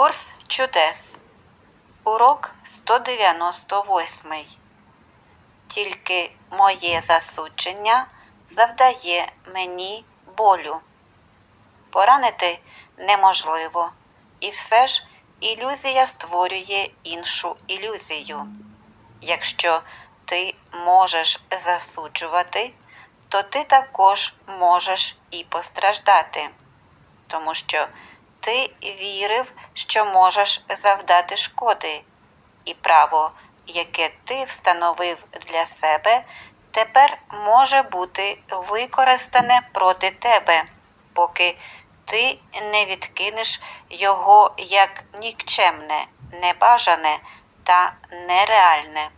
Курс чудес. Урок 198. Тільки моє засудження завдає мені болю. Поранити неможливо, і все ж ілюзія створює іншу ілюзію. Якщо ти можеш засуджувати, то ти також можеш і постраждати, тому що ти вірив, що можеш завдати шкоди, і право, яке ти встановив для себе, тепер може бути використане проти тебе, поки ти не відкинеш його як нікчемне, небажане та нереальне.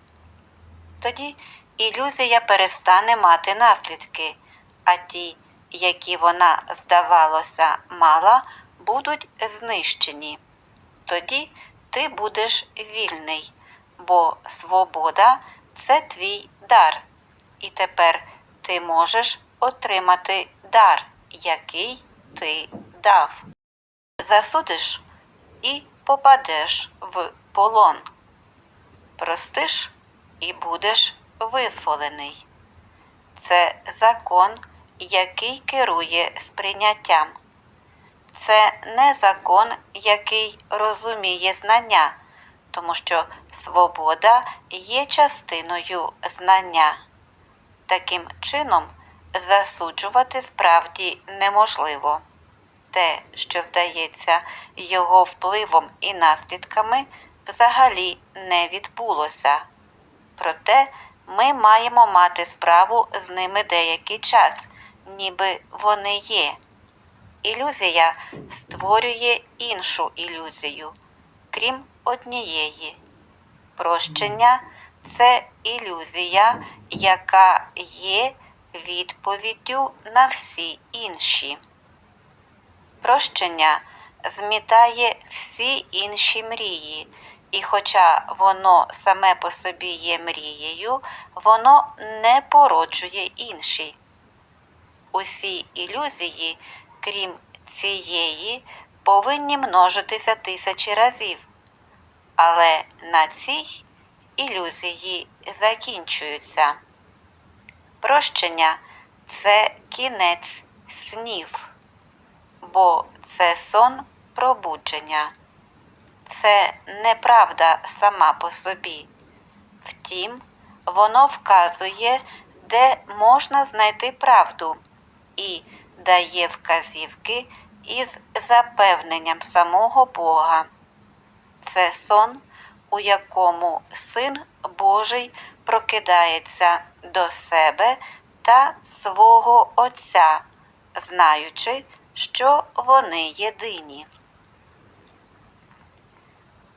Тоді ілюзія перестане мати наслідки, а ті, які вона, здавалося, мала, будуть знищені. Тоді ти будеш вільний, бо свобода це твій дар, і тепер ти можеш отримати дар, який ти дав. Засудиш і попадеш в полон. Простиш і будеш визволений. Це закон, який керує сприйняттям. Це не закон, який розуміє знання, тому що свобода є частиною знання. Таким чином, засуджувати справді неможливо. Те, що здається його впливом і наслідками, взагалі не відбулося. Проте ми маємо мати справу з ними деякий час, ніби вони є. Ілюзія створює іншу ілюзію, крім однієї. Прощення це ілюзія, яка є відповіддю на всі інші. Прощення змітає всі інші мрії, і хоча воно саме по собі є мрією, воно не породжує інші. Усі ілюзії, крім цієї, повинні множитися тисячі разів, але на цій ілюзії закінчуються. Прощення це кінець снів, бо це сон пробудження. Це неправда сама по собі. Втім, воно вказує, де можна знайти правду і дає вказівки із запевненням самого Бога. Це сон, у якому Син Божий прокидається до себе та свого Отця, знаючи, що вони єдині.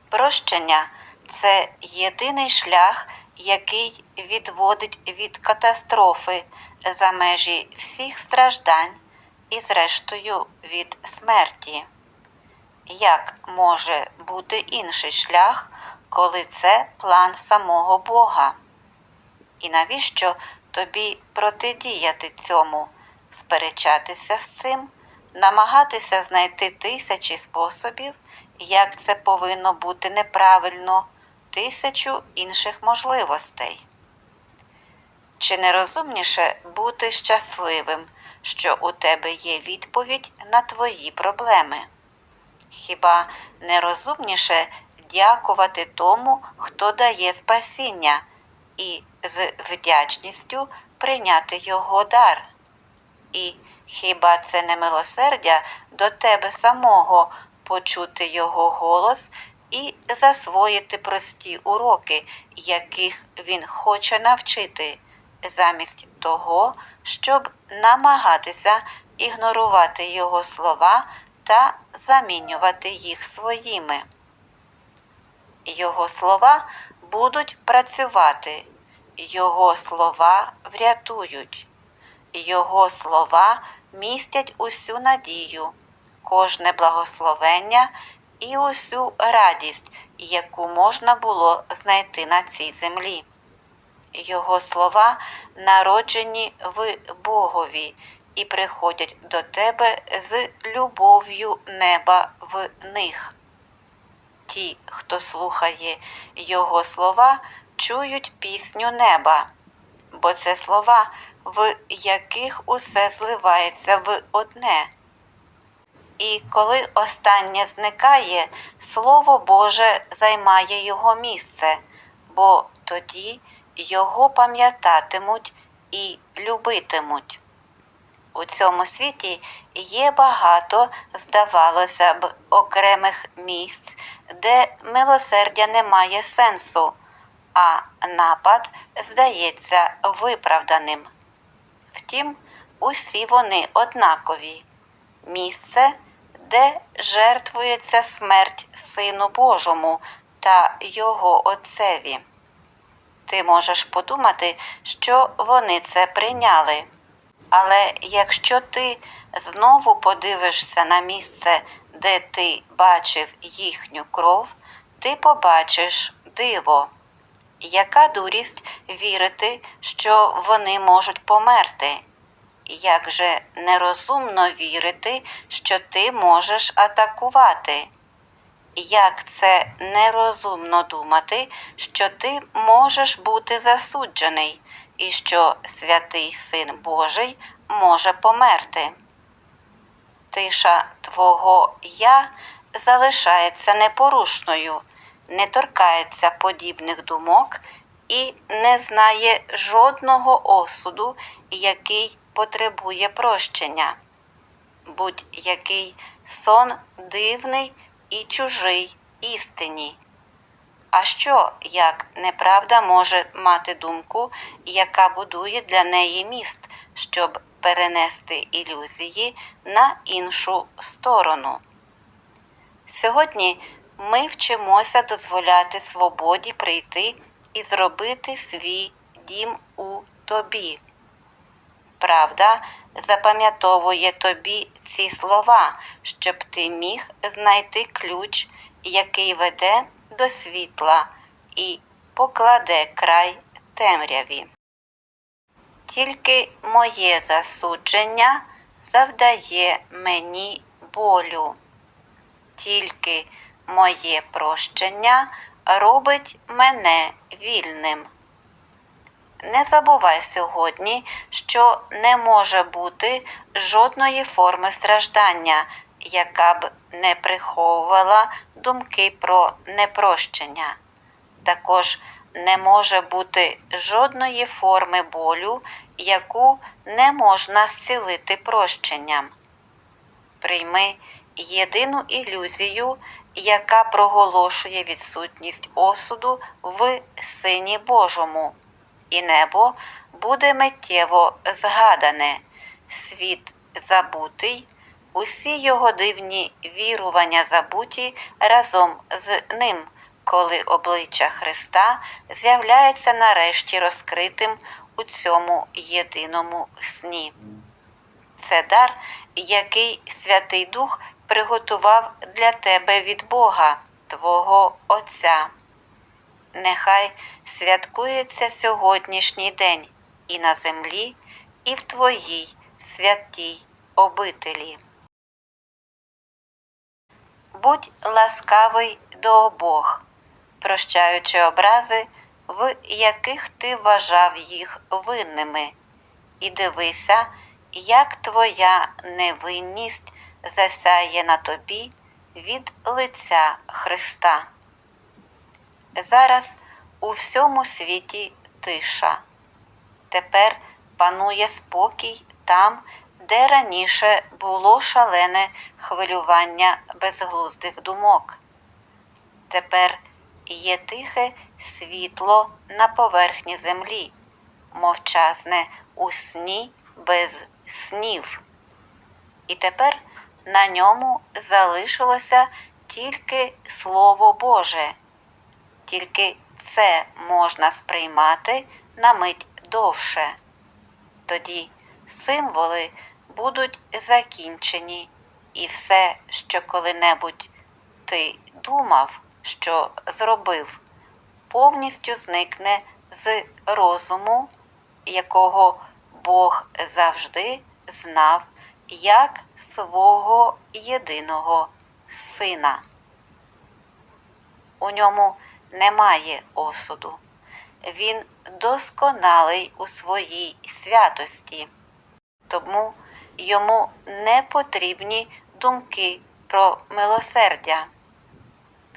Прощення це єдиний шлях, який відводить від катастрофи за межі всіх страждань і, зрештою, від смерті. Як може бути інший шлях, коли це план самого Бога? І навіщо тобі протидіяти цьому, сперечатися з цим, намагатися знайти тисячі способів, як це повинно бути неправильно, тисячу інших можливостей? Чи не розумніше бути щасливим, що у тебе є відповідь на твої проблеми? Хіба не розумніше дякувати тому, хто дає спасіння, і з вдячністю прийняти його дар? І хіба це не милосердя до тебе самого почути його голос і засвоїти прості уроки, яких він хоче навчити, замість того, щоб намагатися ігнорувати його слова та замінювати їх своїми? Його слова будуть працювати, його слова врятують, його слова містять усю надію, кожне благословення і усю радість, яку можна було знайти на цій землі. Його слова народжені в Богові і приходять до тебе з любов'ю неба в них. ті, хто слухає Його слова, чують пісню неба, бо це слова, в яких усе зливається в одне. І коли останнє зникає, Слово Боже займає його місце, бо тоді його пам'ятатимуть і любитимуть. У цьому світі є багато, здавалося б, окремих місць, де милосердя не має сенсу, а напад здається виправданим. Втім, усі вони однакові місце, де жертвується смерть Сину Божому та Його Отцеві. Ти можеш подумати, що вони це прийняли. Але якщо ти знову подивишся на місце, де ти бачив їхню кров, ти побачиш диво. Яка дурість вірити, що вони можуть померти? Як же нерозумно вірити, що ти можеш атакувати? Як це нерозумно думати, що ти можеш бути засуджений і що святий Син Божий може померти? Тиша Твого Я залишається непорушною, не торкається подібних думок і не знає жодного осуду, який потребує прощення. Будь-який сон дивний і чужий істині. А що, як неправда може мати думку, яка будує для неї міст, щоб перенести ілюзії на іншу сторону? Сьогодні ми вчимося дозволяти свободі прийти і зробити свій дім у тобі. Правда запам'ятовує тобі ці слова, щоб ти міг знайти ключ, який веде до світла і покладе край темряві. Тільки моє засудження завдає мені болю, тільки моє прощення робить мене вільним. Не забувай сьогодні, що не може бути жодної форми страждання, яка б не приховувала думки про непрощення. Також не може бути жодної форми болю, яку не можна зцілити прощенням. Прийми єдину ілюзію, яка проголошує відсутність осуду в Сині Божому і небо буде миттєво згадане, світ забутий, усі його дивні вірування забуті разом з ним, коли обличчя Христа з'являється нарешті розкритим у цьому єдиному сні. Це дар, який Святий Дух приготував для тебе від Бога, Твого Отця. Нехай святкується сьогоднішній день і на землі, і в Твоїй святій обителі. Будь ласкавий до обох, прощаючи образи, в яких ти вважав їх винними, і дивися, як твоя невинність засяє на тобі від лиця Христа. Зараз у всьому світі тиша. Тепер панує спокій там, де раніше було шалене хвилювання безглуздих думок. Тепер є тихе світло на поверхні землі, мовчазне у сні без снів. І тепер на ньому залишилося тільки Слово Боже тільки це можна сприймати на мить довше. Тоді символи будуть закінчені, і все, що коли-небудь ти думав, що зробив, повністю зникне з розуму, якого Бог завжди знав як свого єдиного сина. у ньому немає осуду. Він досконалий у своїй святості, тому йому не потрібні думки про милосердя.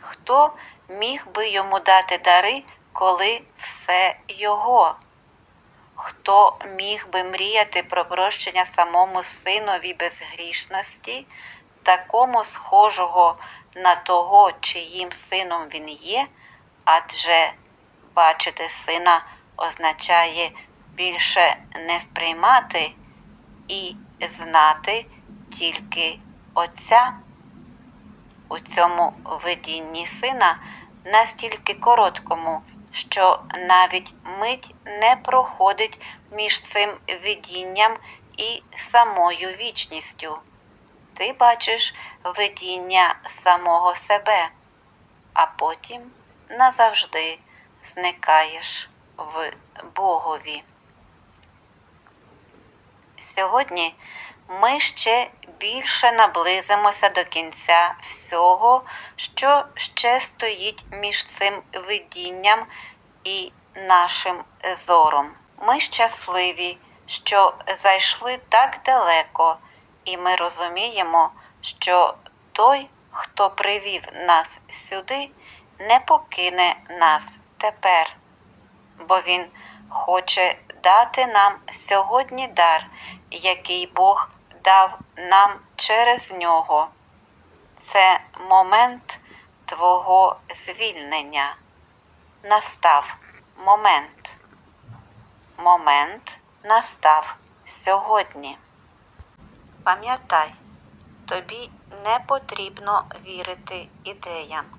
Хто міг би йому дати дари, коли все його? Хто міг би мріяти про прощення самому синові безгрішності, такому схожого на того, чиїм сином він є, адже бачити сина означає більше не сприймати і знати тільки Отця. У цьому видінні сина настільки короткому, що навіть мить не проходить між цим видінням і самою вічністю. Ти бачиш видіння самого себе, а потім назавжди зникаєш в Богові. Сьогодні ми ще більше наблизимося до кінця всього, що ще стоїть між цим видінням і нашим зором. Ми щасливі, що зайшли так далеко, і ми розуміємо, що той, хто привів нас сюди, не покине нас тепер, бо Він хоче дати нам сьогодні дар, який Бог дав нам через нього. Це момент Твого звільнення. Настав момент. Момент настав сьогодні. Пам'ятай, тобі не потрібно вірити ідеям.